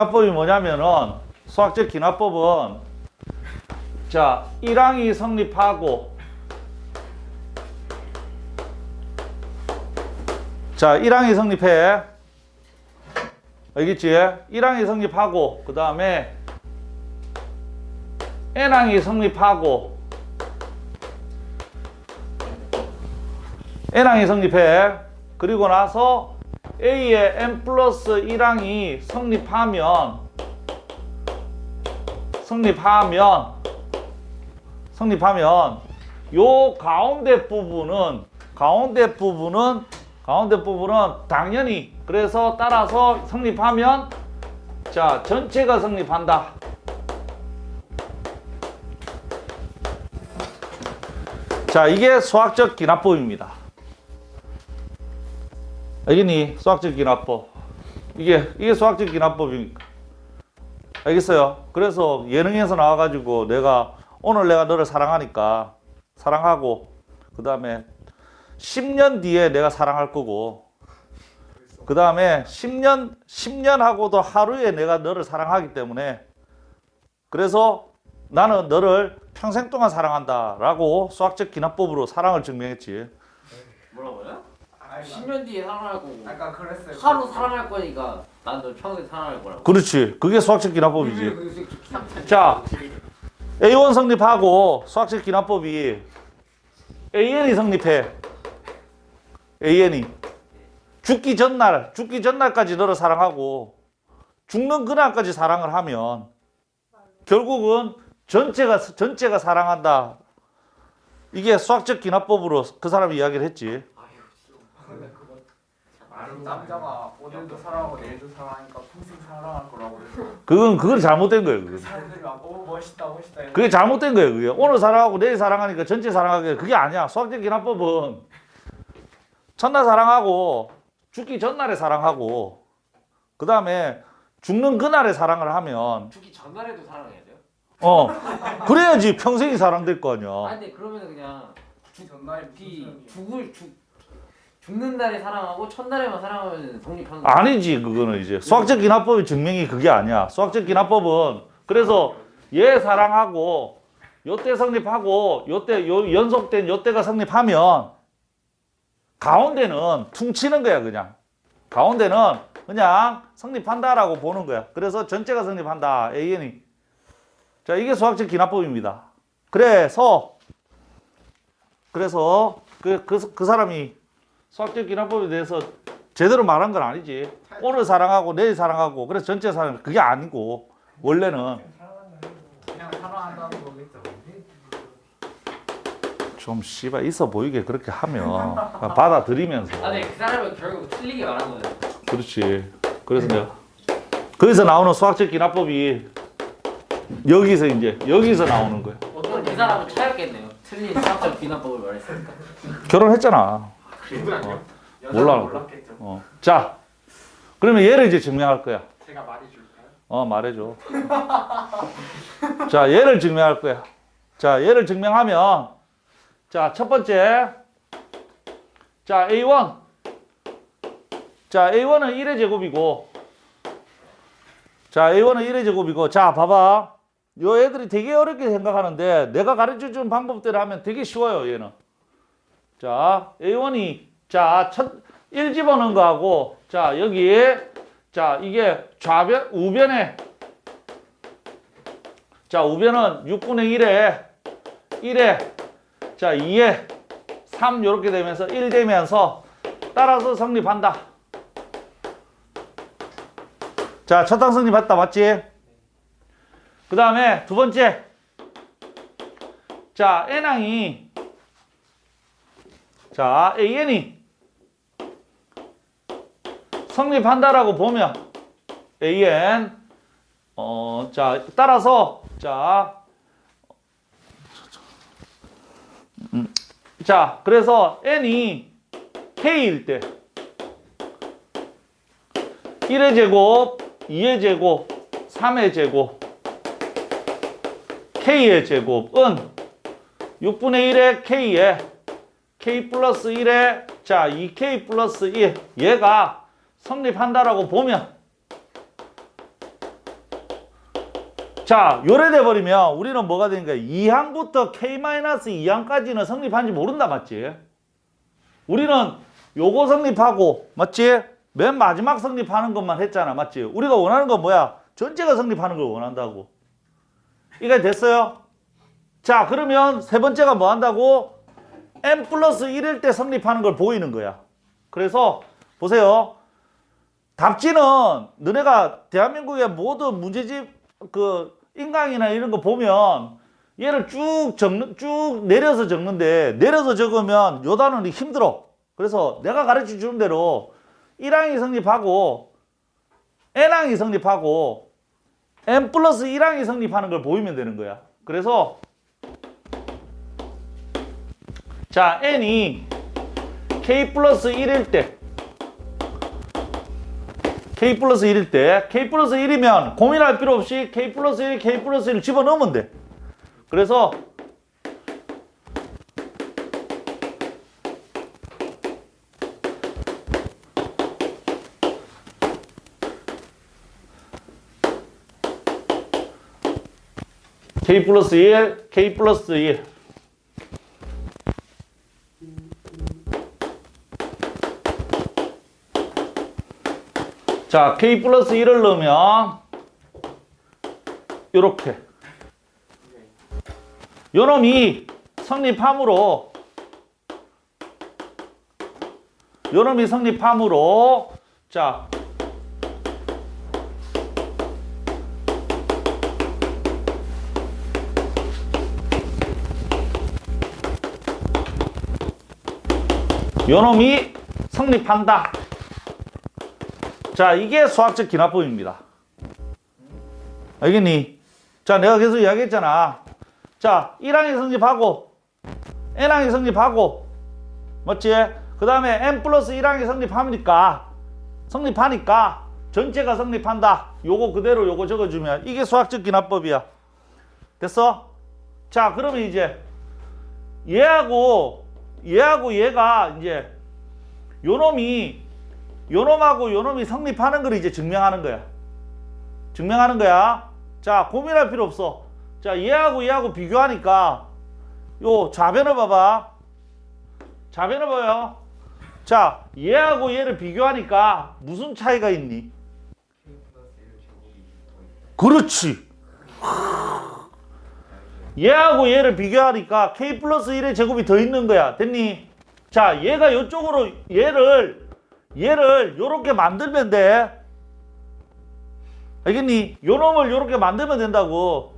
기납법이 뭐냐면은 수학적 기납법은 자 1항이 성립하고 자 1항이 성립해 알겠지? 1항이 성립하고 그 다음에 n항이 성립하고 n항이 성립해 그리고 나서 a의 n 플러스 1항이 성립하면 성립하면 성립하면 요 가운데 부분은 가운데 부분은 가운데 부분은 당연히 그래서 따라서 성립하면 자 전체가 성립한다. 자 이게 수학적 기납법입니다. 알겠니? 수학적 기납법. 이게 이게 수학적 기납법이니까. 알겠어요? 그래서 예능에서 나와가지고 내가 오늘 내가 너를 사랑하니까 사랑하고 그 다음에 10년 뒤에 내가 사랑할 거고 그 다음에 10년 10년 하고도 하루에 내가 너를 사랑하기 때문에 그래서 나는 너를 평생 동안 사랑한다라고 수학적 기납법으로 사랑을 증명했지. 뭐라고요? 아, 10년 뒤에 사랑하고 아까 그랬어요. 하루 사랑할 거니까 난 너 평생 사랑할 거라고. 그렇지. 그게 수학적 기납법이지. 그 자, A1 성립하고 수학적 기납법이 AN이 성립해. AN이 죽기 전날, 죽기 전날까지 너를 사랑하고 죽는 그날까지 사랑을 하면 결국은 전체가 전체가 사랑한다. 이게 수학적 기납법으로 그 사람이 이야기를 했지. 아니 남자가 오늘도 사랑하고 내일도 사랑하니까 평생 사랑할 거라고 그래서 그건 그건 잘못된 거예요. 그건. 사람들이 막오 멋있다 멋있다 이러고 그게 잘못된 거예요. 그게 오늘 사랑하고 내일 사랑하니까 전체 사랑하게 그게 아니야. 수학적 기납법은 첫날 사랑하고 죽기 전날에 사랑하고 그 다음에 죽는 그날에 사랑을 하면 죽기 전날에도 사랑해야 돼요? 어 그래야지 평생이 사랑될 거 아니야. 아니 근데 그러면 그냥 전날에 이 무슨 죽을 죽 죽는 날에 사랑하고 첫날에만 사랑하면 성립하는 거. 아니지 그거는 이제 수학적 기납법의 증명이 그게 아니야. 수학적 기납법은 그래서 얘 사랑하고 요때 성립하고 요때 요 연속된 요때가 성립하면 가운데는 퉁치는 거야 그냥 가운데는 그냥 성립한다라고 보는 거야. 그래서 전체가 성립한다 AN이 자 이게 수학적 기납법입니다. 그래서 그래서 그 그 그 사람이 수학적 기납법에 대해서 제대로 말한 건 아니지. 오늘 사랑하고 내일 사랑하고 그래서 전체 사랑 그게 아니고 원래는 그냥 사랑한다는 거겠죠. 좀 씨발 있어 보이게 그렇게 하면 받아들이면서 아니 그 사람은 결국 틀리게 말한 거예요. 그렇지. 그래서 내가 거기서 나오는 수학적 기납법이 여기서 이제 여기서 나오는 거야. 어떤 그 사람은 차였겠네요. 틀린 수학적 비난법을 말했으니까. 결혼했잖아. 그분은요? 몰라. 몰랐겠죠. 어. 자, 그러면 얘를 이제 증명할 거야. 제가 말해줄까요? 어, 말해줘. 자, 얘를 증명할 거야. 자, 얘를 증명하면, 자, 첫 번째. 자, A1. 자, A1은 1의 제곱이고, 자, A1은 1의 제곱이고, 자, 봐봐. 요 애들이 되게 어렵게 생각하는데, 내가 가르쳐 준 방법대로 하면 되게 쉬워요, 얘는. 자, A1이, 자, 첫, 1 집어넣은 거하고, 자, 여기에, 자, 이게 좌변, 우변에, 자, 우변은 6분의 1에, 1에, 자, 2에, 3 이렇게 되면서 1 되면서 따라서 성립한다. 자, 첫 항 성립했다. 맞지? 그 다음에 두 번째. 자, N항이, 자, AN이 성립한다라고 보면 AN 어, 자, 따라서 자 음, 자, 그래서 n이 k일 때 1의 제곱, 2의 제곱, 3의 제곱, k의 제곱은 6분의 1의 k에 k 플러스 1에 자 2k 플러스 1 얘가 성립한다라고 보면 자, 요래 돼 버리면 우리는 뭐가 되는 거야? 2항부터 K-2항까지는 성립한지 모른다, 맞지? 우리는 요거 성립하고, 맞지? 맨 마지막 성립하는 것만 했잖아, 맞지? 우리가 원하는 건 뭐야? 전체가 성립하는 걸 원한다고. 이게 됐어요? 자, 그러면 세 번째가 뭐 한다고? N 플러스 1일 때 성립하는 걸 보이는 거야. 그래서 보세요. 답지는 너네가 대한민국의 모든 문제집 그 인강이나 이런 거 보면 얘를 쭉 적는 쭉 내려서 적는데 내려서 적으면 요 단원이 힘들어. 그래서 내가 가르쳐 주는 대로 1항이 성립하고 n항이 성립하고 n 플러스 1항이 성립하는 걸 보이면 되는 거야. 그래서 자 n이 k 플러스 1일 때 k 플러스 1일 때 k 플러스 1이면 고민할 필요 없이 k 플러스 1, k 플러스 1 집어넣으면 돼. 그래서 k 플러스 1, k 플러스 1 자, k 플러스 1을 넣으면 요렇게 요놈이 성립함으로 요놈이 성립함으로 자 요놈이 성립한다. 자, 이게 수학적 기납법입니다. 알겠니? 자, 내가 계속 이야기했잖아. 자, 1항이 성립하고, n항이 성립하고, 맞지? 그 다음에 n 플러스 1항이 성립하니까, 성립하니까, 전체가 성립한다. 요거 그대로 요거 적어주면, 이게 수학적 기납법이야. 됐어? 자, 그러면 이제, 얘하고, 얘하고 얘가 이제, 요 놈이 요놈하고 요놈이 성립하는 걸 이제 증명하는 거야. 증명하는 거야. 자, 고민할 필요 없어. 자, 얘하고 얘하고 비교하니까 요 좌변을 봐봐. 좌변을 봐요. 자, 얘하고 얘를 비교하니까 무슨 차이가 있니? 그렇지. 얘하고 얘를 비교하니까 k 플러스 1의 제곱이 더 있는 거야. 됐니? 자, 얘가 이쪽으로 얘를 얘를 요렇게 만들면 돼. 알겠니? 요 놈을 요렇게 만들면 된다고.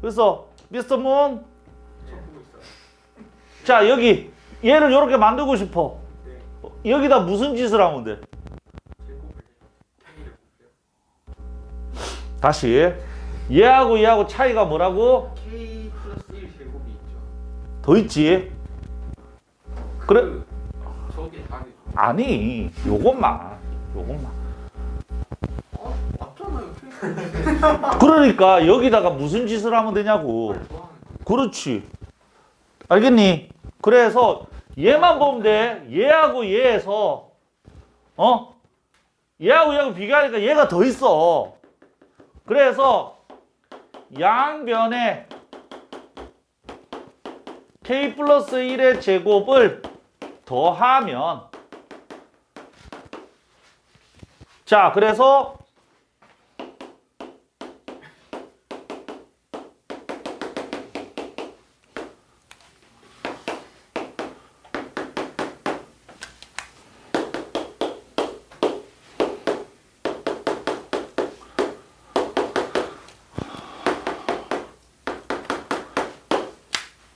그래서 미스터 문. 자, 여기 얘를 요렇게 만들고 싶어. 여기다 무슨 짓을 하면 돼? 다시. 얘하고 얘하고 차이가 뭐라고? K 플러스 1 제곱이 있죠. 더 있지. 그래. 아니, 요것만. 요것만. 어? 맞잖아요. 그러니까 여기다가 무슨 짓을 하면 되냐고. 그렇지. 알겠니? 그래서 얘만 보면 돼. 얘하고 얘에서 어? 얘하고 얘하고 비교하니까 얘가 더 있어. 그래서 양변에 k 플러스 1의 제곱을 더하면 자, 그래서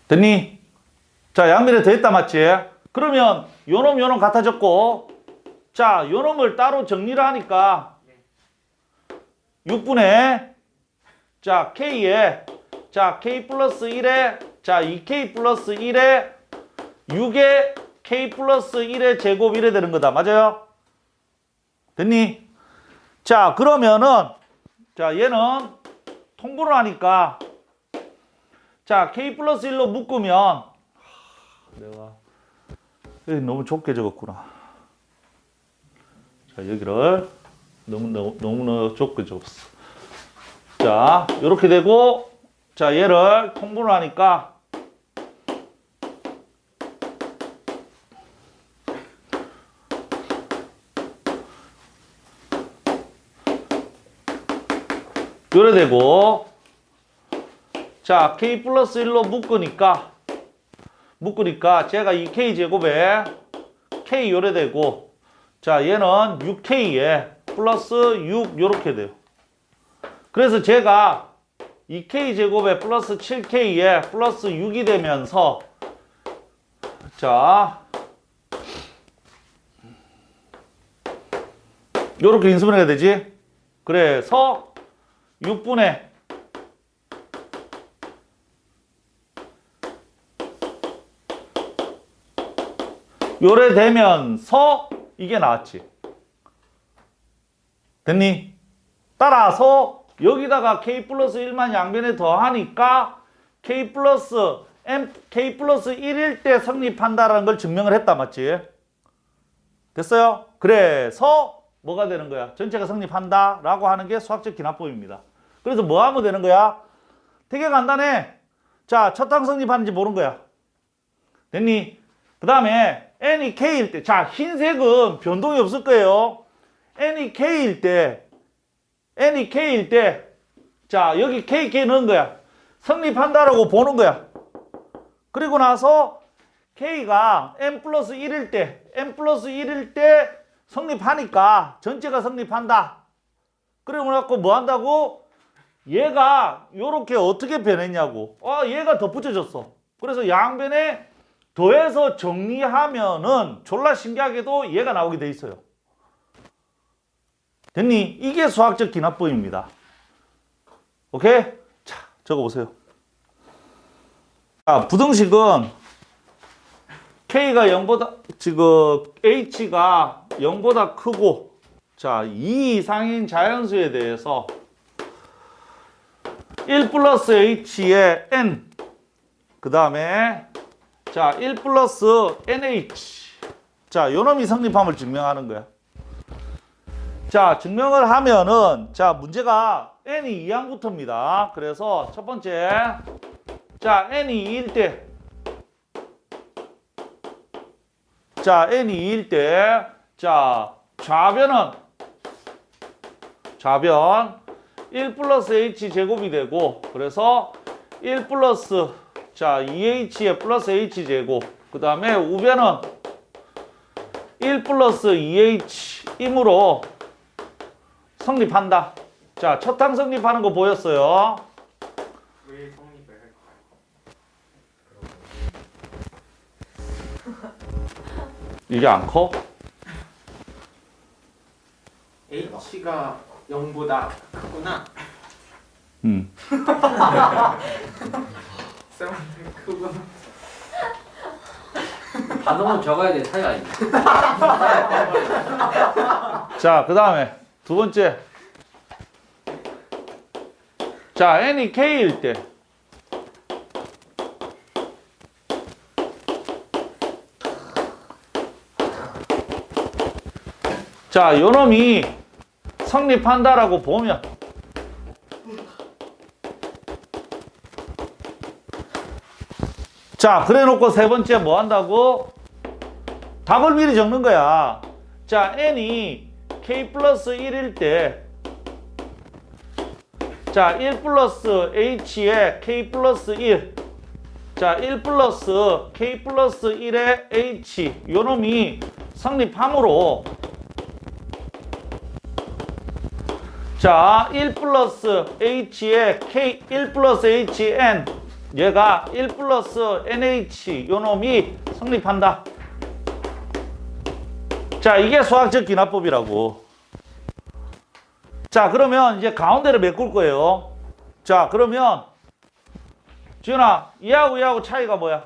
됐니? 자, 양면에 더했다 맞지? 그러면 요놈 요놈 같아졌고 자, 요놈을 따로 정리를 하니까 6분의 자, k에 자, k 플러스 1에 자, 2k 플러스 1에 6에 k 플러스 1의 제곱 이래 되는 거다. 맞아요? 됐니? 자, 그러면은 자, 얘는 통분을 하니까 자, k 플러스 1로 묶으면 하, 내가 너무 좁게 적었구나. 자, 여기를 너무 너무 좁게 적었어. 자, 자, 이렇게 되고, 자, 얘를 통분을 하니까, 요래 되고, 자, k 플러스 1로 묶으니까, 묶으니까, 제가 이 k 제곱에 k 요래 되고, 자, 얘는 6k에 플러스 6 요렇게 돼요. 그래서 제가 2k 제곱에 플러스 7k에 플러스 6이 되면서 자 요렇게 인수분 해야 되지 그래서 6분의 요래 되면서 이게 나왔지 됐니? 따라서 여기다가 k 플러스 1만 양변에 더하니까 k 플러스 m k 플러스 1일 때 성립한다라는 걸 증명을 했다 맞지? 됐어요? 그래서 뭐가 되는 거야? 전체가 성립한다라고 하는 게 수학적 기납법입니다. 그래서 뭐 하면 되는 거야? 되게 간단해. 자, 첫 항 성립하는지 모르는 거야. 됐니? 그 다음에 n이 k일 때, 자, 흰색은 변동이 없을 거예요. n이 k일 때, n이 k일 때, 자, 여기 k, k 넣은 거야. 성립한다라고 보는 거야. 그리고 나서 k가 n 플러스 1일 때, n 플러스 1일 때 성립하니까 전체가 성립한다. 그리고 나서 뭐 한다고? 얘가 요렇게 어떻게 변했냐고. 아, 얘가 덧붙여졌어. 그래서 양변에 더해서 정리하면은 졸라 신기하게도 얘가 나오게 돼 있어요. 됐니? 이게 수학적 기납법입니다. 오케이? 자, 적어 보세요. 자, 부등식은 K가 0보다 지금 H가 0보다 크고 자, 2 이상인 자연수에 대해서 1 플러스 H의 N 그 다음에 자, 1 플러스 NH 자, 요놈이 성립함을 증명하는 거야. 자, 증명을 하면은, 자, 문제가 n이 2항부터입니다. 그래서 첫 번째, 자, n이 2일 때, 자, n이 2일 때, 자, 좌변은, 좌변, 1 플러스 h 제곱이 되고, 그래서 1 플러스, 자, 2h의 플러스 h 제곱, 그 다음에 우변은 1 플러스 2h이므로 성립한다. 자, 첫 항 성립하는 거 보였어요. 왜 성립을 할까요? 이게 안 커? H가 0보다 크구나. 음. 쌤한테 크구나. 단어만 적어야 돼 사이가 아니야. 자, 그 다음에 두 번째. 자, n이 k일 때. 자, 요 놈이 성립한다라고 보면 자, 그래 놓고 세 번째 뭐 한다고? 답을 미리 적는 거야. 자, n이 k 플러스 1일 때, 자, 1 플러스 h에 k 플러스 1, 자, 1 플러스 k 플러스 1의 h, 요 놈이 성립함으로, 자, 1 플러스 h에 k, 1 플러스 hn, 얘가 1 플러스 nh, 요 놈이 성립한다. 자, 이게 수학적 기납법이라고. 자, 그러면 이제 가운데를 메꿀 거예요. 자, 그러면 지현아, 얘하고 얘하고 차이가 뭐야?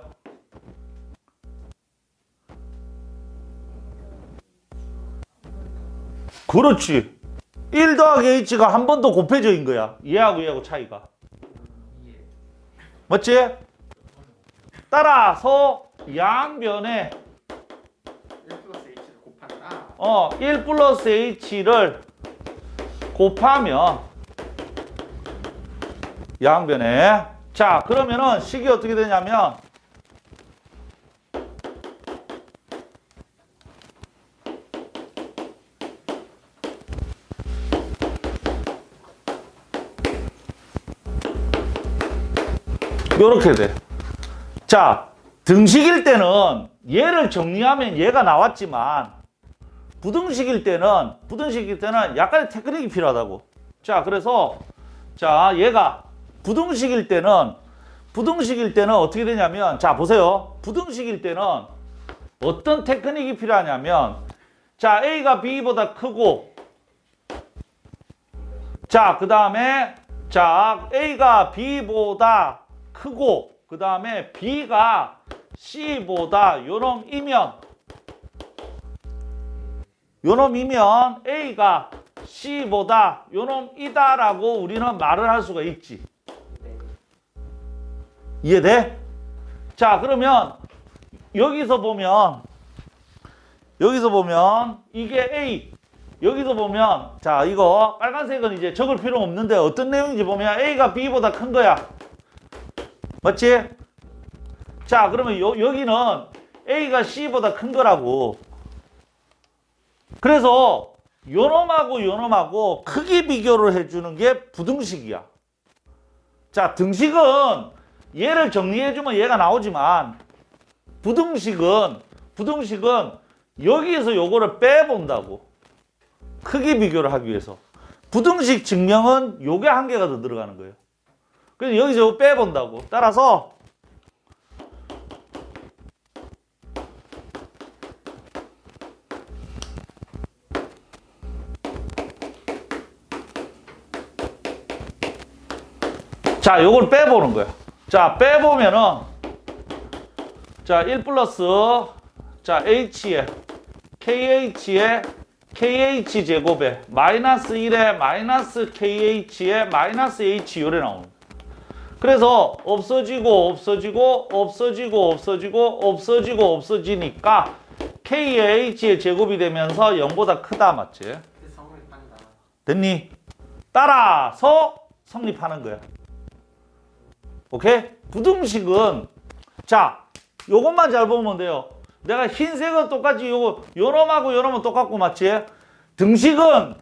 그렇지. 1 더하기 h가 한 번 더 곱해져인 거야. 얘하고 얘하고 차이가. 맞지? 따라서 양변에 1 플러스 H를 곱한다. 어, 1 플러스 h를 곱하면 양변에. 자, 그러면은 식이 어떻게 되냐면 요렇게 돼. 자, 등식일 때는 얘를 정리하면 얘가 나왔지만 부등식일 때는 부등식일 때는 약간의 테크닉이 필요하다고. 자, 그래서 자, 얘가 부등식일 때는 부등식일 때는 어떻게 되냐면 자, 보세요. 부등식일 때는 어떤 테크닉이 필요하냐면 자, A가 B보다 크고 자, 그다음에 자, A가 B보다 크고 그 다음에 B가 C보다 요놈이면 요놈이면 A가 C보다 요놈이다 라고 우리는 말을 할 수가 있지. 이해돼? 자, 그러면 여기서 보면 여기서 보면 이게 A 여기서 보면 자, 이거 빨간색은 이제 적을 필요 없는데 어떤 내용인지 보면 A가 B보다 큰 거야. 맞지? 자, 그러면 요, 여기는 A가 C보다 큰 거라고. 그래서 요놈하고 요놈하고 크기 비교를 해주는 게 부등식이야. 자, 등식은 얘를 정리해주면 얘가 나오지만 부등식은 부등식은 여기에서 요거를 빼본다고. 크기 비교를 하기 위해서. 부등식 증명은 요게 한 개가 더 들어가는 거예요. 그래서 여기서 빼본다고. 따라서 자, 요걸 빼보는 거야. 자, 빼보면은, 자, 1 플러스, 자, h에, kh에, kh 제곱에, 마이너스 1에, 마이너스 kh에, 마이너스 h 요래 나오는. 그래서 없어지고, 없어지고, 없어지고, 없어지고, 없어지고, 없어지니까, k의 h의 제곱이 되면서 0보다 크다, 맞지? 됐니? 따라서 성립하는 거야. 오케이? 부등식은 자, 요것만 잘 보면 돼요. 내가 흰색은 똑같이 요거 요놈하고 요놈은 똑같고 맞지? 등식은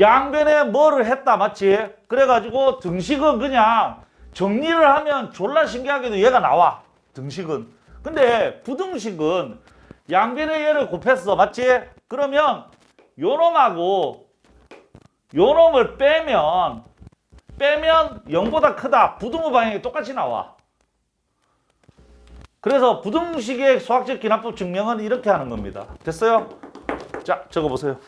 양변에 뭐를 했다 맞지? 그래가지고 등식은 그냥 정리를 하면 졸라 신기하게도 얘가 나와. 등식은. 근데 부등식은 양변에 얘를 곱했어 맞지? 그러면 요놈하고 요놈을 빼면 빼면 0보다 크다. 부등호 방향이 똑같이 나와. 그래서 부등식의 수학적 기납법 증명은 이렇게 하는 겁니다. 됐어요? 자, 적어보세요.